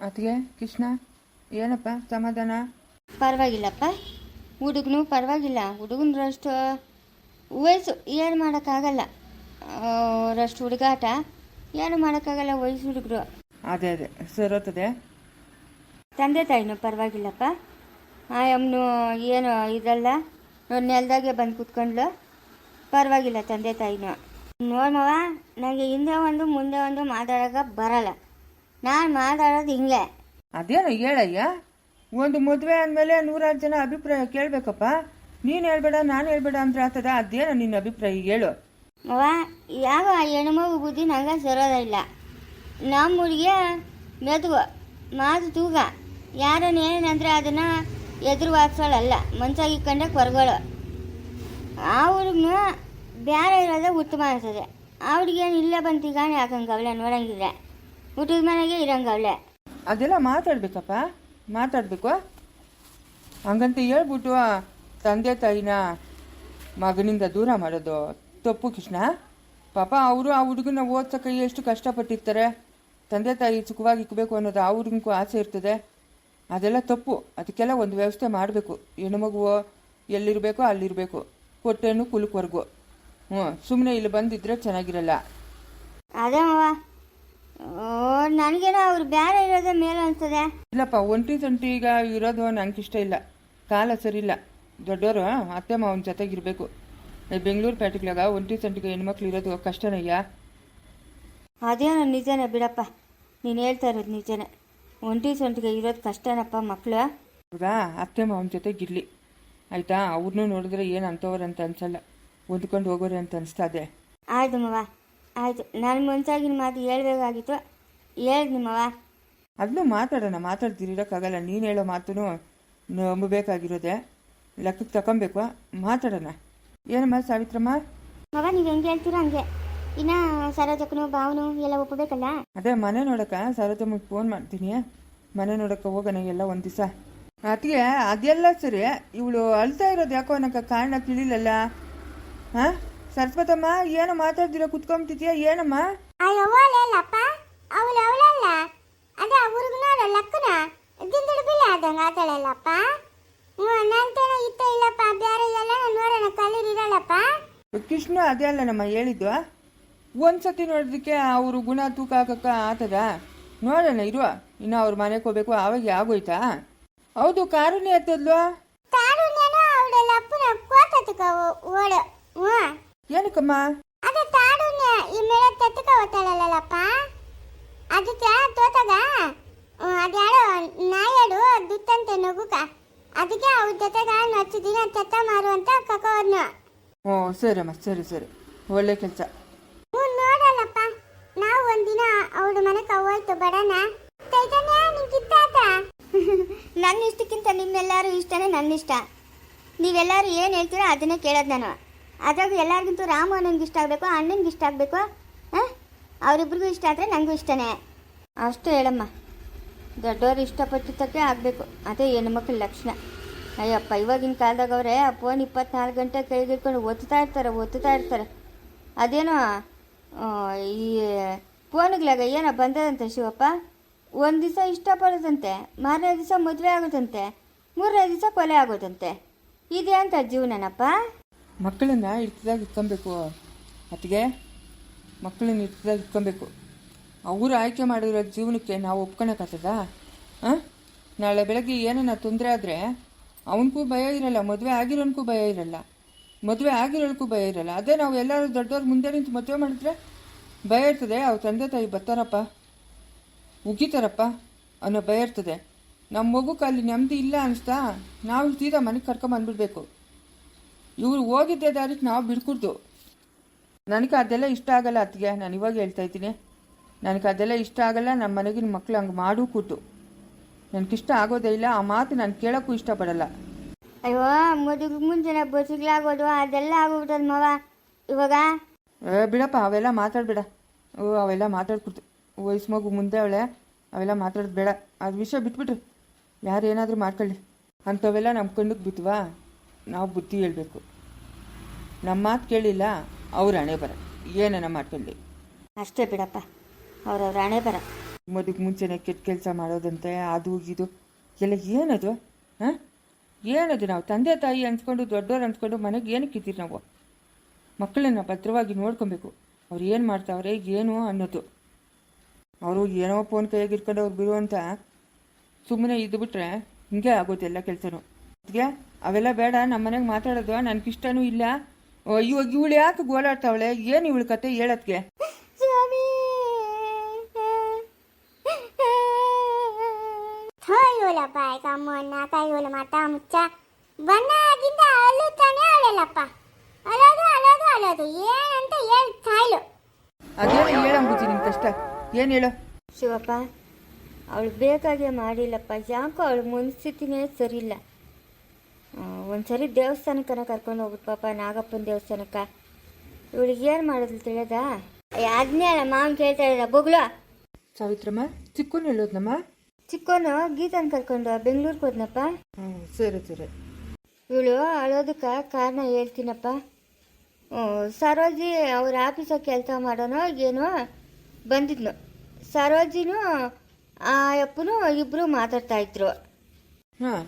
ಅತ್ತಿಗೆ ಕೃಷ್ಣ ಏನಪ್ಪ ಸಮಾಧಾನ? ಪರವಾಗಿಲ್ಲಪ್ಪ. ಹುಡುಗನು ಪರವಾಗಿಲ್ಲ. ಹುಡುಗನರಷ್ಟು ವಯಸ್ಸು ಏನು ಮಾಡೋಕ್ಕಾಗಲ್ಲ. ಅವರಷ್ಟು ಹುಡುಗಾಟ ಏನು ಮಾಡೋಕ್ಕಾಗಲ್ಲ ವಯಸ್ಸು ಹುಡುಗರು. ಅದೇ ಅದೇ. ಸರೋತದೆ ತಂದೆ ತಾಯಿನೂ ಪರವಾಗಿಲ್ಲಪ್ಪ. ಆಯಮ್ಮನು ಏನು ಇದಲ್ಲ. ನೆಲದಾಗೆ ಬಂದು ಕೂತ್ಕೊಂಡ್ಲು. ಪರವಾಗಿಲ್ಲ ತಂದೆ ತಾಯಿನೂ. ನೋಡ್ಮವ ನನಗೆ ಹಿಂದೆ ಒಂದು ಮುಂದೆ ಒಂದು ಮಾತಾಡೋಕೆ ಬರಲ್ಲ. ನಾನು ಮಾತಾಡೋದು ಹಿಂಗೆ. ಅದೇನೋ ಹೇಳಯ್ಯ? ಒಂದು ಮದುವೆ ಅಂದಮೇಲೆ ನೂರಾರು ಜನ ಅಭಿಪ್ರಾಯ ಕೇಳಬೇಕಪ್ಪ. ನೀನು ಹೇಳ್ಬೇಡ ನಾನು ಹೇಳ್ಬೇಡ ಅಂದ್ರೆ ಆಗ್ತದ? ಅದೇನೋ ನಿನ್ನ ಅಭಿಪ್ರಾಯ ಹೇಳು. ಅವ ಯಾವ ಹೆಣ್ಮಗು ಬುದ್ಧಿ ನಂಗೆ ಸರೋದಿಲ್ಲ ನಮ್ಮ ಹುಡುಗಿಯ ಮೆದುವ ಮಾತು ತೂಗ. ಯಾರನ್ನ ಏನಂದ್ರೆ ಅದನ್ನ ಎದುರು ವಾದಿಸೋಳಲ್ಲ ಮನ್ಸಾಗಿ ಕಂಡೆ ಕೊರಗಳು ಹುಡುಗನು ಬೇರೆ ಇರೋದೇ ಉತ್ತಮ ಅನ್ಸದೆ ಅವ್ರಿಗೇನು ಇಲ್ಲ ಇಲ್ಲೇ ಬಂತು ಗಾಣಿ ಹಾಕಂಗವಳೆ ನೋಡಂಗಿದ್ರೆ. ಹುಟ್ಟಿದ ಮನೆಗೆ ಇರಂಗವಳೆ. ಅದೆಲ್ಲ ಮಾತಾಡ್ಬೇಕಪ್ಪ? ಮಾತಾಡಬೇಕು? ಹಂಗಂತ ಹೇಳ್ಬಿಟ್ಟು ತಂದೆ ತಾಯಿನ ಮಗನಿಂದ ದೂರ ಮಾಡೋದು ತಪ್ಪು ಕೃಷ್ಣ. ಪಾಪ ಅವರು ಆ ಹುಡುಗನ ಓದ್ಸಕ್ಕೆ ಎಷ್ಟು ಕಷ್ಟಪಟ್ಟಿರ್ತಾರೆ. ತಂದೆ ತಾಯಿ ಸುಖವಾಗಿ ಇಕ್ಕಬೇಕು ಅನ್ನೋದು ಆ ಹುಡುಗನಿಗೂ ಆಸೆ ಇರ್ತದೆ. ಅದೆಲ್ಲ ತಪ್ಪು. ಅದಕ್ಕೆಲ್ಲ ಒಂದು ವ್ಯವಸ್ಥೆ ಮಾಡಬೇಕು. ಹೆಣ್ಮಗುವು ಎಲ್ಲಿರಬೇಕೋ ಅಲ್ಲಿರಬೇಕು. ಕೊಟ್ಟೆನು ಕುಲಕ್ವರೆಗೂ. ಹ್ಞೂ ಸುಮ್ಮನೆ ಇಲ್ಲಿ ಬಂದಿದ್ರೆ ಚೆನ್ನಾಗಿರಲ್ಲ. ಅದೇ ಓ ನನಗೇನೋ ಅವ್ರು ಬೇರೆ ಇರೋದೇ ಮೇಲೆ ಅನ್ಸದೆ ಇಲ್ಲಪ್ಪ ಒಂಟಿ ಸೊಂಟಿ ಈಗ ಇರೋದು ನಂಗೆ ಇಷ್ಟ ಇಲ್ಲ. ಕಾಲ ಸರಿ ಇಲ್ಲ. ದೊಡ್ಡವರು ಅತ್ತೆ ಮಾವನ ಜೊತೆಗಿರ್ಬೇಕು. ಬೆಂಗಳೂರು ಪೇಟೆಗಳಾಗ ಒಂಟಿ ಸೊಂಟಿಗೆ ಹೆಣ್ಮಕ್ಳು ಇರೋದು ಕಷ್ಟನಯ್ಯ? ಅದೇನೋ ನಿಜನೇ ಬಿಡಪ್ಪ. ನೀನು ಹೇಳ್ತಾ ಇರೋದು ನಿಜನೇ. ಒಂಟಿ ಸೊಂಟಿಗೆ ಇರೋದು ಕಷ್ಟನಪ್ಪ ಮಕ್ಕಳು ಹೌದಾ? ಅತ್ತೆ ಮಾವನ ಜೊತೆಗಿರ್ಲಿ. ಆಯ್ತಾ? ಅವ್ರನ್ನೂ ನೋಡಿದ್ರೆ ಏನು ಅಂತವ್ರಂತ ಅನ್ಸಲ್ಲ. ಹೊಂದ್ಕೊಂಡು ಹೋಗೋರು ಅಂತ ಅನಿಸ್ತಾ ಇದೆ. ಆಯ್ತು ಮವ. ಆಯಿತು ನಾನು ಮುಂಚಾಗಿನ ಮಾತು ಹೇಳಬೇಕಾಗಿತ್ತು. ಹೇಳ್ದು ನಿಮ್ಮವ ಅದನ್ನು ಮಾತಾಡೋಣ ಮಾತಾಡ್ತಿರೋಕ್ಕಾಗಲ್ಲ ನೀನು ಹೇಳೋ ಮಾತು ನಂಬಬೇಕಾಗಿರೋದೆ. ಲೆಕ್ಕಕ್ಕೆ ತಗೊಬೇಕು ಮಾತಾಡೋಣ. ಏನಮ್ಮ ಸಾವಿತ್ರಮ್ಮ? ಮಗ ನೀವು ಹೆಂಗೆ ಹೇಳ್ತೀರ ಹಂಗೆ? ಇನ್ನ ಸರೋಜಕ್ಕನು ಭಾವನು ಎಲ್ಲ ಒಪ್ಪಬೇಕಲ್ಲ? ಅದೇ ಮನೆ ನೋಡಕ್ಕ ಸರೋಜಮ್ಮಗೆ ಫೋನ್ ಮಾಡ್ತೀನಿ. ಮನೆ ನೋಡಕ್ಕೆ ಹೋಗೋಣ ಎಲ್ಲ ಒಂದು ದಿವಸ. ಅದಕ್ಕೆ ಅದೆಲ್ಲ ಸರಿ ಇವಳು ಅಳ್ತಾ ಇರೋದು ಯಾಕೋ ಅನ್ನೋಕ್ಕೆ ಕಾರಣ ತಿಳಿಲಲ್ಲ? ಹಾ? ಸರಸ್ವತಮ್ಮ ಏನು ಮಾತಾಡ್ದಿರ ಕುತ್ಕೊಂಬಿಟ್ಟಿದ್ಯಾ ಏನಮ್ಮ? ಅಯ್ಯವಲ್ಲಪ್ಪ ಅವಳು ಅವಳಲ್ಲ. ಅದೇ ಆ ಹುಡುಗನೋಡ ಲಕ್ಕನ? ದಿಂದಳು ಬಿಲ್ಲ ಆದಂಗ ಆತಾಳಲ್ಲಪ್ಪ? ನಂತೇನ ಇತ್ತ ಇಲ್ಲಪ್ಪ ಬೇರೆ ಎಲ್ಲ ನೋಡೋಣ ಕಲೀರಿರಲ್ಲಪ್ಪ ಕೃಷ್ಣ ಅದೇ ಅಲ್ಲ ನಮ್ಮ ಹೇಳಿದ್ದು. ಒಂದ್ಸತಿ ನೋಡೋದಕ್ಕೆ ಅವರು ಗುಣ ತೂಕ ಹಾಕಕ್ಕ ಆತದ. ನೋಡೋಣ ಇರುವ. ಇನ್ನು ಅವ್ರ ಮನೆಗೆ ಹೋಗ್ಬೇಕು ಅವಾಗ ಆಗೋಯ್ತಾ? ಹೌದು ಕಾರುಣ್ಯ ಎತ್ತದ್ಲು? ತಾಡುನ್ಯನ ಅವಳ ಅಪ್ಪನ ಕೋತತಕ ಓಡ ಹ್ಞೂ ಏನಕ್ಕಮ್ಮ? ಅದು ತಾಡುನ್ಯ ಈ ಮೇಲೆ ತೆತ್ತಕ ಓತಾಳಲ್ಲಪ್ಪ ಅದಕ್ಕೆ ತೋತಾಗ ಅದ್ಯಾಡೋ ನಾಯಡು ದುತ್ತಂತೆ ನಗುಕ. ಅದಕ್ಕೆ ಅವ್ರ ಜೊತೆಗ ನಚ್ಚು ದಿನ ತೆತ್ತ ಮಾರು ಅಂತ ಓ ಸರಿ ಸರಿಯಮ್ಮ ಸರಿ ಸರಿ. ಒಳ್ಳೆ ಕೆಲಸ. ಹ್ಞೂ ನೋಡಲ್ಲಪ್ಪ. ನಾವು ಒಂದಿನ ಅವಳ ಮನೆಗೆ ಹೋಯ್ತು ಬಡನ. ಚೈತನ್ಯ ನಿಂಗಿತ್ತಾತ ನನ್ನ ಇಷ್ಟಕ್ಕಿಂತ ನಿಮ್ಮೆಲ್ಲರೂ ಇಷ್ಟನೇ ನನ್ನ ಇಷ್ಟ ನೀವೆಲ್ಲರೂ ಏನು ಹೇಳ್ತೀರೋ ಅದನ್ನೇ ಕೇಳೋದು ನಾನು. ಅದ್ರಾಗ ಎಲ್ಲರಿಗಿಂತೂ ರಾಮು ಅಣ್ಣನಿಗೆ ಇಷ್ಟ ಆಗಬೇಕು, ಅಣ್ಣನಿಗೆ ಇಷ್ಟ ಆಗಬೇಕು, ಹಾಂ? ಅವರಿಬ್ರಿಗೂ ಇಷ್ಟ ಆದರೆ ನನಗೂ ಇಷ್ಟನೇ. ಅಷ್ಟು ಹೇಳಮ್ಮ. ದೊಡ್ಡವರು ಇಷ್ಟಪಟ್ಟಿದ್ದಕ್ಕೆ ಆಗಬೇಕು. ಅದೇ ಹೆಣ್ಮಕ್ಳ ಲಕ್ಷಣ. ಅಯ್ಯಪ್ಪ, ಇವಾಗಿನ ಕಾಲದಾಗ ಅವರೇ ಫೋನ್ ಇಪ್ಪತ್ನಾಲ್ಕು ಗಂಟೆ ಕೈಗಿಟ್ಕೊಂಡು ಒತ್ತುತ್ತಾ ಇರ್ತಾರೆ ಒತ್ತುತ್ತಾ ಇರ್ತಾರೆ. ಅದೇನೋ ಈ ಫೋನ್ಗಳಾಗ ಏನೋ ಬಂದದಂತೆ ಶಿವಪ್ಪ. ಒಂದು ದಿವಸ ಇಷ್ಟಪಡೋದಂತೆ, ಮಾರನೇ ದಿವಸ ಮದುವೆ ಆಗೋದಂತೆ, ಮೂರನೇ ದಿವಸ ಕೊಲೆ ಆಗೋದಂತೆ. ಇದೆ ಅಂತ ಜೀವನನಪ್ಪ? ಮಕ್ಕಳನ್ನ ಇರ್ತದಾಗ ಇಟ್ಕೊಬೇಕು. ಅತ್ತಿಗೆ, ಮಕ್ಕಳನ್ನ ಇರ್ತದಾಗ ಇಟ್ಕೊಬೇಕು. ಅವರು ಆಯ್ಕೆ ಮಾಡಿರೋ ಜೀವನಕ್ಕೆ ನಾವು ಒಪ್ಕೊಳಕ್ಕಾಗ್ತದಾ? ಹಾಂ? ನಾಳೆ ಬೆಳಗ್ಗೆ ಏನನ್ನ ತೊಂದರೆ ಆದರೆ ಅವನಿಗೂ ಭಯ ಇರಲ್ಲ, ಮದುವೆ ಆಗಿರೋನ್ಗೂ ಭಯ ಇರಲ್ಲ. ಮದುವೆ ಆಗಿರೋಕ್ಕೂ ಭಯ ಇರಲ್ಲ. ಅದೇ ನಾವು ಎಲ್ಲರೂ ದೊಡ್ಡವ್ರ ಮುಂದೆ ನಿಂತು ಮದುವೆ ಮಾಡಿದ್ರೆ ಭಯ ಇರ್ತದೆ. ಅವ್ರ ತಂದೆ ತಾಯಿ ಬರ್ತಾರಪ್ಪ. ಉಗಿತಾರಪ್ಪ ಅನ್ನೋ ಭಯ ಇರ್ತದೆ. ನಮ್ಮ ಮಗುಕ್ಕೆ ಅಲ್ಲಿ ನೆಮ್ಮದಿ ಇಲ್ಲ ಅನಿಸ್ತಾ ನಾವು ಸೀದಾ ಮನೆಗೆ ಕರ್ಕೊಂಬಂದ್ಬಿಡ್ಬೇಕು. ಇವ್ರು ಹೋಗಿದ್ದೆ ದಾರಿಗೆ ನಾವು ಬಿಡ್ಕೊಡ್ದು. ನನಗೆ ಅದೆಲ್ಲ ಇಷ್ಟ ಆಗಲ್ಲ ಅತ್ತಿಗೆ ನಾನು ಇವಾಗ ಹೇಳ್ತಾ ಇದ್ದೀನಿ. ನನಗೆ ಅದೆಲ್ಲ ಇಷ್ಟ ಆಗಲ್ಲ ನಮ್ಮ ಮನೆಗಿನ ಮಕ್ಳು ಹಂಗೆ ಮಾಡೂ ಕೂತು. ನನಗಿಷ್ಟ ಆಗೋದೇ ಇಲ್ಲ ಆ ಮಾತು ನಾನು ಕೇಳೋಕ್ಕೂ ಇಷ್ಟಪಡಲ್ಲ ಅಯ್ಯೋ ಮದುವೆ ಮುಂಚೆನೆ ಬಸ್ಸುಗಳಾಗೋದು ಅದೆಲ್ಲ ಆಗೋಗ್ಬಿಟ್ಟದ ಮವ. ಇವಾಗ? ಏ ಬಿಡಪ್ಪ ಅವೆಲ್ಲ ಮಾತಾಡಬೇಡ. ಓ ಅವೆಲ್ಲ ಮಾತಾಡ್ಕೊಡ್ತು ವಯಸ್ಸು ಮಗು ಮುಂದೆ ಅವಳೆ ಅವೆಲ್ಲ ಮಾತಾಡೋದು ಬೇಡ. ಅದು ವಿಷಯ ಬಿಟ್ಬಿಟ್ರು. ಯಾರು ಏನಾದರೂ ಮಾಡ್ಕೊಳ್ಳಿ. ಅಂಥವೆಲ್ಲ ನಮ್ಮ ಕಣ್ಣಿಗೆ ಬಿತ್ತವಾ ನಾವು ಬುದ್ಧಿ ಹೇಳಬೇಕು. ನಮ್ಮ ಮಾತು ಕೇಳಿಲ್ಲ ಅವ್ರ ಹಣೆ ಬರ. ಏನನ್ನ ಮಾಡ್ಕೊಳ್ಳಿ ಅಷ್ಟೇ ಬಿಡಪ್ಪ ಅವ್ರವ್ರ ಹಣೆ ಬರ. ಮದುವೆ ಮುಂಚೆನೆ ಕೆಟ್ಟ ಕೆಲಸ ಮಾಡೋದಂತೆ ಅದು ಇದು. ಎಲ್ಲ ಏನದು ಹಾಂ? ಏನದು ನಾವು? ತಂದೆ ತಾಯಿ ಅನ್ಸ್ಕೊಂಡು ದೊಡ್ಡವ್ರು ಅನ್ಸ್ಕೊಂಡು ಮನೆಗೆ ಏನಕ್ಕೆ ಇದ್ದೀರಿ ನಾವು? ಮಕ್ಕಳನ್ನ ಭದ್ರವಾಗಿ ನೋಡ್ಕೊಬೇಕು. ಅವ್ರು ಏನು ಮಾಡ್ತಾವ್ರೆ ಏನು ಅನ್ನೋದು. ಅವರು ಏನೋ ಫೋನ್ ಕೈಯಾಗಿ ಇಟ್ಕೊಂಡು ಅವ್ರು ಬಿಡು ಅಂತ ಸುಮ್ಮನೆ ಇದ್ದು ಬಿಟ್ಟರೆ ಹಿಂಗೆ ಆಗೋದು ಎಲ್ಲ ಕೆಲಸನೂ. ಅದಕ್ಕೆ ಅವೆಲ್ಲ ಬೇಡ ನಮ್ಮ ಮನೆಗೆ ಮಾತಾಡೋದು ನನಗಿಷ್ಟನೂ ಇಲ್ಲ. ಇವಾಗ ಇವಳು ಯಾಕೆ ಗೋಳಾಡ್ತಾವಳೆ ಏನು ಇವಳು ಕತೆ ಹೇಳೋದಕ್ಕೆ ಸ್ವಾಮಿ ಥೋಯೋಲಪ್ಪ ಈಗ ಅಮ್ಮನ್ನ ಕೈಯೋಲು ಮಾತಾ ಮುಚ್ಚ. ಬಣ್ಣ ಆಗಿಂದ ಅಳುತ್ತಾನೆ ಅಳಲಪ್ಪ ಅಳೋದು ಅಳೋದು ಅಳೋದು. ಏನಂತ ಹೇಳ್ ತಾಯ್ಲು ಅದೇನು ಹೇಳಂಬುಜಿ ನಿನ್ನ ಕಷ್ಟ? ಏನು ಹೇಳು? ಶಿವಪ್ಪ ಅವಳು ಬೇಕಾಗೆ ಮಾಡಿಲ್ಲಪ್ಪ. ಯಾಕೋ ಅವಳ ಮನಸ್ಥಿತಿನೇ ಸರಿಯಿಲ್ಲ. ಒಂದ್ಸರಿ ದೇವಸ್ಥಾನಕ್ಕನ ಕರ್ಕೊಂಡು ಹೋಗ್ಬಿಟ್ಟು ಪಾಪ ನಾಗಪ್ಪನ ದೇವಸ್ಥಾನಕ್ಕೆ. ಇವಳಿಗೆ ಏನು ಮಾಡೋದು ತಿಳಿಯದ ಅದನ್ನೇ ಅಲ್ಲ ಮಾವನ್ ಕೇಳ್ತಾ ಇದ್ದ ಬೊಗ್ಲು. ಸಾವಿತ್ರಮ್ಮ ಚಿಕ್ಕನ್ ಹೇಳೋದ್ನಮ್ಮ? ಚಿಕ್ಕೋನು ಗೀತನ ಕರ್ಕೊಂಡು ಬೆಂಗ್ಳೂರ್ಗೆ ಹೋದ್ನಪ್ಪ. ಹ್ಞೂ ಸರಿ ಸರಿ. ಇವಳು ಅಳೋದಕ್ಕೆ ಕಾರಣ ಹೇಳ್ತೀನಪ್ಪ. ಹ್ಞೂ ಸರೋಜಿ ಅವ್ರ ಆಫೀಸ ಕೆಲಸ ಮಾಡೋನೋ ಏನೋ ಬಂದಿದ್ನು ಸರೋಜಿನೂ ಆ ಅಪ್ಪನು ಇಬ್ಬರು ಮಾತಾಡ್ತಾ ಇದ್ರು. ಹಾಂ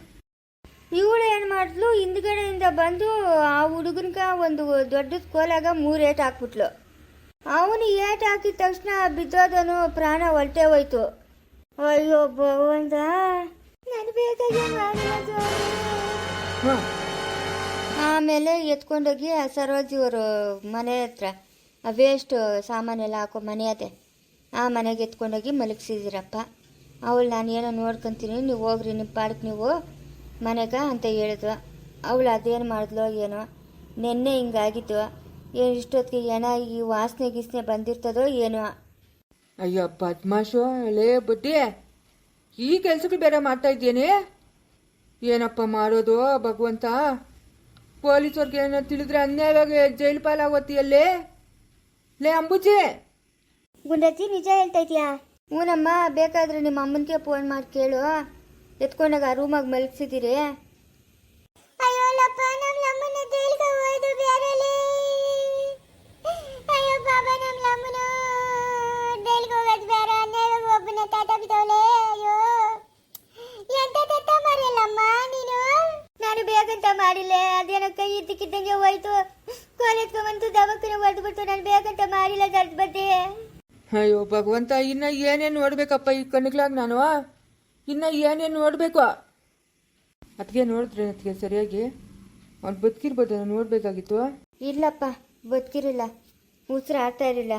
ಇವಳು ಏನು ಮಾಡಿದ್ಲು ಹಿಂದ್ಗಡೆಯಿಂದ ಬಂದು ಆ ಹುಡುಗನಕ ಒಂದು ದೊಡ್ಡ ಕೋಲಾಗ ಮೂರು ಏಟ್ ಹಾಕ್ಬಿಟ್ಲು. ಅವನು ಏಟ್ ಹಾಕಿದ ತಕ್ಷಣ ಬಿದ್ದೋದನು ಪ್ರಾಣ ಹೊಲ್ಟೆ ಹೋಯ್ತು. ಅಯ್ಯೋ ಭಗವಂತ ಆಮೇಲೆ ಎತ್ಕೊಂಡೋಗಿ ಆ ಸರೋಜಿಯವರು ಮನೆ ಹತ್ರ ವೇಸ್ಟ್ ಸಾಮಾನೆಲ್ಲ ಹಾಕೋ ಮನೆ ಅದೇ. ಆ ಮನೆಗೆ ಎತ್ಕೊಂಡೋಗಿ ಮಲಗಿಸಿದಿರಪ್ಪ. ಅವಳು ನಾನು ಏನೋ ನೋಡ್ಕೊಂತೀನಿ ನೀವು ಹೋಗ್ರಿ ನಿಮ್ಮ ಪಾಡಕ್ಕೆ ನೀವು. ಮನೆಗ ಅಂತ ಹೇಳಿದ್ವ. ಅವಳು ಅದೇನು ಮಾಡಿದ್ಲೋ ಏನೋ. ನಿನ್ನೆ ಹಿಂಗಾಗಿತ್ತು ಏನು ಇಷ್ಟೊತ್ತಿಗೆ ಏನ ಈ ವಾಸನೆ ಗಿಸ್ನೆ ಬಂದಿರ್ತದೋ ಏನೋ. ಅಯ್ಯೋ ಪದ್ಮಾಶೋ ಲೇ ಬುದ್ಧಿ. ಈ ಕೆಲ್ಸಗಳು ಬೇರೆ ಮಾಡ್ತಾ ಇದ್ದೇನೆ ಏನಪ್ಪ ಮಾಡೋದು ಭಗವಂತ? ಪೊಲೀಸವ್ರಿಗೆ ಏನೋ ತಿಳಿದ್ರೆ ಅನ್ಯಾಯವಾಗಿ ಜೈಲು ಪಾಲಾಗೋತಿಯಲ್ಲೇ? ಲೇ ಅಂಬುಜಿ! ಗುಂಡಜ್ಜಿ ನಿಜ ಹೇಳ್ತಾ ಇದೀಯಾ? ಹ್ಞೂನಮ್ಮ ಬೇಕಾದ್ರೆ ನಿಮ್ಮ ಅಮ್ಮನಿಗೆ ಫೋನ್ ಮಾಡಿ ಕೇಳು. ಎತ್ಕೊಂಡಾಗ ಆ ರೂಮಾಗ ಮಲಗಿಸಿದ್ದೀರಿ? ಮಾಡಿಲ್ಲ ಅದೇನೋ ಕೈ ಇದ್ದಕ್ಕಿದ್ದಂಗೆ ಹೋಯ್ತು. ದವಾಖಾನೆ ನಾನು ಬೇಕಂತ ಮಾಡಿಲ್ಲ ದರ್ದ್ ಅಯ್ಯೋ ಭಗವಂತ ಇನ್ನ ಏನೇನು ನೋಡ್ಬೇಕಪ್ಪ ಈ ಕಣ್ಗಳಾಗ ನಾನು? ಇನ್ನ ಏನೇನು ನೋಡಬೇಕು? ಅದಕ್ಕೆ ನೋಡಿದ್ರೆ ಅದಕ್ಕೆ ಸರಿಯಾಗಿ ಅವ್ನು ಬದುಕಿರ್ಬೋದು ನೋಡಬೇಕಾಗಿತ್ತು. ಇಲ್ಲಪ್ಪ ಬದುಕಿರಲಿಲ್ಲ ಉಸಿರು ಆಡ್ತಾ ಇರಲಿಲ್ಲ.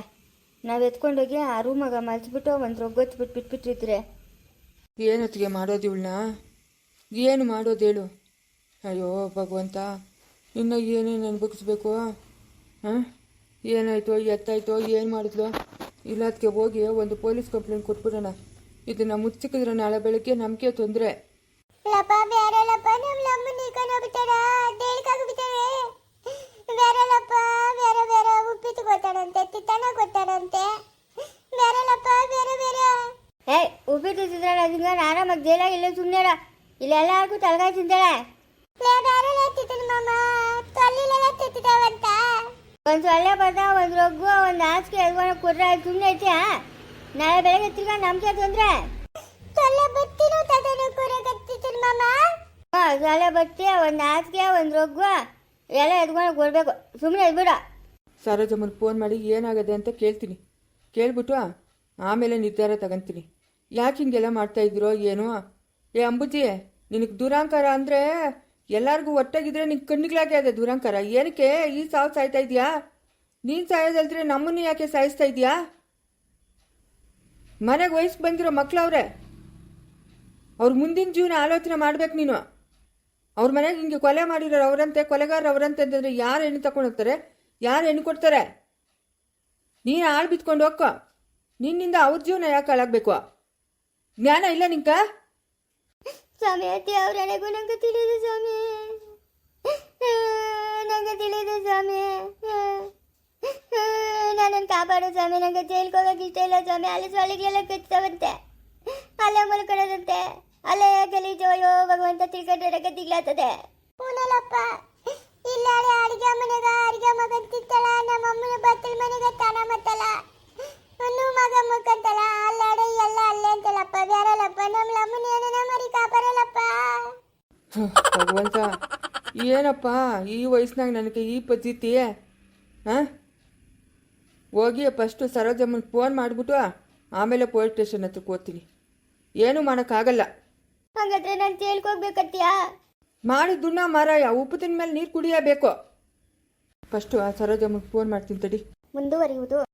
ನಾವು ಎತ್ಕೊಂಡೋಗಿ ಆ ರೂಮಾಗ ಮಲ್ಸ್ಬಿಟ್ಟು ಒಂದು ರೊಗ್ಗೊತ್ತು ಬಿಟ್ಟು ಬಿಟ್ಬಿಟ್ಟಿದ್ರೆ. ಏನೊತ್ತಿಗೆ ಮಾಡೋದು ಇವಳನ್ನ? ಏನು ಮಾಡೋದು ಹೇಳು. ಅಯ್ಯೋ ಭಗವಂತ ಇನ್ನು ಏನೇನು ಅನ್ಭವಿಸ್ಬೇಕು? ಹಾಂ? ಏನಾಯ್ತೋ ಎತ್ತಾಯ್ತೋ ಏನು ಮಾಡಿದ್ಲು? ಇಲ್ಲ ಅದಕ್ಕೆ ಹೋಗಿ ಒಂದು ಪೊಲೀಸ್ ಕಂಪ್ಲೇಂಟ್ ಕೊಟ್ಬಿಡೋಣ. ಇದನ್ನು ಮುಚ್ಚಿಕಿದ್ರೆ ನಾಳೆ ಬೆಳಿಗ್ಗೆ ನಮಗೆ ತೊಂದ್ರೆ. ಲಪ್ಪ ಹೋಗ್ಬಿಟ್ಟಾರ? ಜೈಲ್ಗೆ ಬೇರೆ ಬೇರೆ ಬೇರೆ ಉಪ್ಪಿಟ್ಟು ಕೊಡ್ತಾರಂತೆ ತಿತ್ತನ ಕೊಡ್ತಾರಂತೆ. ಬ್ಯಾರಲ್ಲಪ್ಪ ಬೇರೆ ಬೇರೆ ಏಯ್ ಉಪ್ಪಿಟ್ಟು ಆರಾಮಾಗಿ ಇಲ್ಲ ಸುಮ್ಮನೆ ತಲೆಗಾಯಿ ತಿಂತಾಳೆ. ತಿತ್ತಿದಾವಂತ ಒಂದು ಸೊಳ್ಳೆ ಬರ್ದ ಒಂದು ರೊಗ್ಗು ಒಂದು ಹಾಸಿಗೆ ಎದ್ಕೊಂಡು ಕೊಟ್ರೆ ಸುಮ್ಮನೆ ಐತಿ ನಾಳೆ ಬೆಳಗ್ಗೆ ತಿರ್ಗಾ ನಮ್ಗೆ ತೊಂದರೆ ತಲೆ ಬತ್ತಿನೂ ತದನ ಕೂರಗತ್ತಿತ್ತನ ಮಾಮ. ಹಾಂ ಸೊಳ್ಳೆ ಬತ್ತಿ ಒಂದು ನಾಚಿಗೆ ಒಂದು ರೊಗ್ಗು ಎಲ್ಲ ಎದ್ಕೊಂಡು ಕೊಡ್ಬೇಕು. ಸುಮ್ಮನೆ ಎದ್ಬಿಡ ಸರೋಜಮ್ಮನ ಫೋನ್ ಮಾಡಿ ಏನಾಗದೆ ಅಂತ ಕೇಳ್ತೀನಿ. ಕೇಳ್ಬಿಟ್ಟು ಆಮೇಲೆ ನಿರ್ಧಾರ ತಗೊಂತೀನಿ. ಯಾಕೆ ಹಿಂಗೆಲ್ಲ ಮಾಡ್ತಾ ಇದ್ದೀರೋ ಏನೋ? ಏ ಅಂಬುಜಿ ನಿನಗೆ ದುರಾಂಕಾರ ಅಂದರೆ ಎಲ್ಲರಿಗೂ ಒಟ್ಟಾಗಿದ್ರೆ ನಿಂಗೆ ಕಣ್ಣಿಗ್ಲಾಗೆ ಅದೇ ದುರಾಂಕಾರ. ಏನಕ್ಕೆ ಈ ಸಾವು ಸಾಯ್ತಾ ಇದೀಯಾ? ನೀನು ಸಾಯೋದಲ್ದ್ರೆ ನಮ್ಮನ್ನು ಯಾಕೆ ಸಾಯಿಸ್ತಾ ಇದೆಯಾ? ಮನೆಗೆ ವಯಸ್ಸು ಬಂದಿರೋ ಮಕ್ಕಳವ್ರೆ ಅವ್ರ ಮುಂದಿನ ಜೀವನ ಆಲೋಚನೆ ಮಾಡ್ಬೇಕು ನೀನು. ಅವ್ರ ಮನೆಗೆ ಹಿಂಗೆ ಕೊಲೆ ಮಾಡಿರೋರು ಅವರಂತೆ ಕೊಲೆಗಾರ ಅವರಂತೆ ಅಂತಂದ್ರೆ ಯಾರು ಹೆಣ್ಣು ತಗೊಂಡೋಗ್ತಾರೆ ಯಾರು ಹೆಣ್ಣು ಕೊಡ್ತಾರೆ? ನೀನು ಆಳು ಬಿತ್ಕೊಂಡು ಹೋಗ್ಕೊ. ನಿನ್ನಿಂದ ಅವ್ರ ಜೀವನ ಯಾಕೆ ಹಾಳಾಗಬೇಕು? ಜ್ಞಾನ ಇಲ್ಲ ನಿಂಕ? ಸ್ವಾಮಿ, ಅತ್ತಿ ನಂಗೆ ತಿಳಿದು ಸ್ವಾಮಿ. ನಂಗೆ ತಿಳಿದು ಸ್ವಾಮಿ. ನನ್ನನ್ನು ಕಾಪಾಡು ಸ್ವಾಮಿ ನನಗೆ ಜೈಲ್ಗೆ ಹೋಗಕ್ಕೆ ಇಷ್ಟ ಇಲ್ಲ ಸ್ವಾಮಿ. ಅಲ್ಲಿ ಸೊಳ್ಳಿಗೆಲ್ಲ ಕಚ್ತಾವಂತೆ ಅಲ್ಲೇ ಮಲ್ಕೊಳ್ಳೋದಂತೆ ಅಲ್ಲೇ ಗಲೀಜೋಯೋ ಭಗವಂತ ತಿಳ್ಕೊಂಡ್ರೆ ಗತಿಗ್ಲಾತದೆ ಪೂನಲಪ್ಪ ಇಲ್ಲಾಳೆ ಅಡಿಗೆ ಮನೆಗ ಅಡಿಗೆ ಮಗನ್ ತಿತ್ತಳ ನಮ್ಮ ಅಮ್ಮನ ಬತ್ತಲ್ ಮನೆಗೆ ತಾನ ಮತ್ತಲ್ಲ. ಒಂದು ಮಗ ಮುಕ್ಕಂತಲ್ಲ ಅಲ್ಲಾಡೆ ಎಲ್ಲ ಅಲ್ಲೇ ಅಂತಲ್ಲಪ್ಪ ಬೇರಲ್ಲಪ್ಪ ನಮ್ಮ ಅಮ್ಮನ ಏನೇನ ಮರಿ ಕಾಪಾಡಲ್ಲಪ್ಪ. ಭಗವಂತ ಏನಪ್ಪ ಈ ವಯಸ್ಸಿನಾಗ ನನಗೆ ಈ ಪದ್ಧತಿ ಹಾಂ ಹೋಗಿ ಫಸ್ಟು ಸರೋಜಮ್ಮನ ಫೋನ್ ಮಾಡಿಬಿಟ್ಟು ಆಮೇಲೆ ಪೊಲೀಸ್ ಸ್ಟೇಷನ್ ಹತ್ರಕ್ಕೆ ಹೋಗ್ತೀನಿ. ಏನೂ ಮಾಡೋಕ್ಕಾಗಲ್ಲ. ಹಾಗಾದ್ರೆ ನಾನು ತೇಳ್ಕೋಗ್ಬೇಕತ್ತೀಯಾ ಮಾಡಿದ್ದುನ್ನ ಮಾರಾಯ ಉಪ್ಪು ತಿನ್ಮೇಲೆ ಮೇಲೆ ನೀರು ಕುಡಿಯಬೇಕು. ಫಸ್ಟು ಆ ಸರೋಜಮ್ಮನ ಫೋನ್ ಮಾಡ್ತೀನಿ ತಡಿ. ಮುಂದುವರಿಯುವುದು.